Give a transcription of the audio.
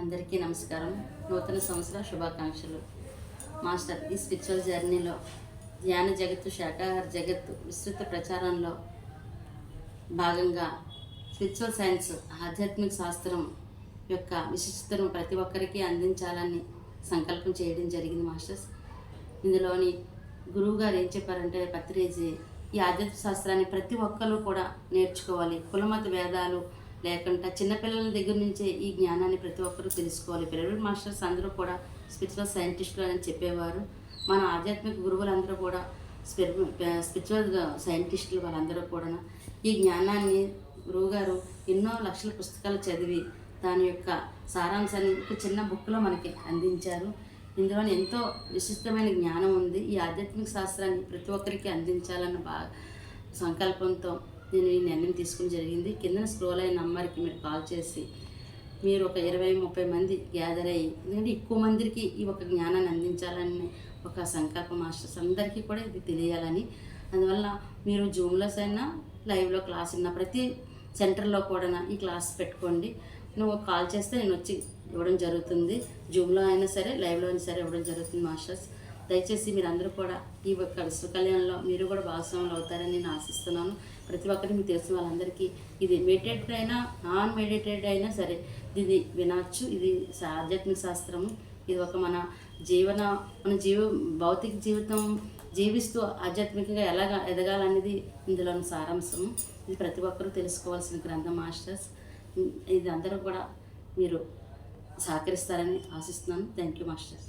అందరికీ నమస్కారం. నూతన సంవత్సర శుభాకాంక్షలు. మాస్టర్ ఈ స్పిరిచువల్ జర్నీలో ధ్యాన జగత్తు శాఖాహార జగత్తు విస్తృత ప్రచారంలో భాగంగా స్పిరిచువల్ సైన్స్ ఆధ్యాత్మిక శాస్త్రం యొక్క విశిష్టతను ప్రతి ఒక్కరికి అందించాలని సంకల్పం చేయడం జరిగింది మాస్టర్స్. ఇందులోని గురువు గారు ఏం చెప్పారంటే పత్రిజీ ఈ ఆధ్యాత్మిక శాస్త్రాన్ని ప్రతి ఒక్కరు కూడా నేర్చుకోవాలి. కులమత భేదాలు లేకుండా చిన్నపిల్లల దగ్గర నుంచే ఈ జ్ఞానాన్ని ప్రతి ఒక్కరూ తెలుసుకోవాలి. ప్రైవేట్ మాస్టర్స్ అందరూ కూడా స్పిరిచువల్ సైంటిస్టులు అని చెప్పేవారు. మన ఆధ్యాత్మిక గురువులందరూ కూడా స్పిరి స్పిరిచువల్ సైంటిస్టులు వాళ్ళందరూ కూడా ఈ జ్ఞానాన్ని గురువుగారు ఎన్నో లక్షల పుస్తకాలు చదివి దాని యొక్క సారాంశాన్ని ఒక చిన్న బుక్లో మనకి అందించారు. ఇందులో ఎంతో విశిష్టమైన జ్ఞానం ఉంది. ఈ ఆధ్యాత్మిక శాస్త్రాన్ని ప్రతి ఒక్కరికి అందించాలన్న బా సంకల్పంతో నేను ఈ నిర్ణయం తీసుకుని జరిగింది. కింద స్క్రోల్ అయిన నంబర్కి మీరు కాల్ చేసి మీరు ఒక ఇరవై ముప్పై మంది గ్యాదర్ అయ్యి ఎందుకంటే ఎక్కువ మందికి ఈ ఒక జ్ఞానాన్ని అందించాలని ఒక సంకల్పం మాస్టర్స్ అందరికీ కూడా ఇది తెలియాలని. అందువల్ల మీరు జూమ్లో అయినా లైవ్లో క్లాస్ ఉన్న ప్రతి సెంటర్లో కూడా ఈ క్లాస్ పెట్టుకోండి. నువ్వు కాల్ చేస్తే నేను వచ్చి ఇవ్వడం జరుగుతుంది. జూమ్లో అయినా సరే లైవ్లో అయినా సరే ఇవ్వడం జరుగుతుంది మాస్టర్స్. దయచేసి మీరు అందరూ కూడా ఈ ఒక్క కళ్యాణంలో మీరు కూడా భాగస్వాములు అవుతారని నేను ఆశిస్తున్నాను. ప్రతి ఒక్కరికి మీకు తెలిసిన వాళ్ళందరికీ ఇది మెడిటేటెడ్ అయినా నాన్ మెడిటేటెడ్ అయినా సరే ఇది వినొచ్చు. ఇది ఆధ్యాత్మిక శాస్త్రము. ఇది ఒక మన జీవన మన జీవ భౌతిక జీవితం జీవిస్తూ ఆధ్యాత్మికంగా ఎలాగ ఎదగాలనేది ఇందులోని సారాంశము. ఇది ప్రతి ఒక్కరూ తెలుసుకోవాల్సిన గ్రంథం మాస్టర్స్. ఇది అందరూ కూడా మీరు సహకరిస్తారని ఆశిస్తున్నాను. Thank you masters.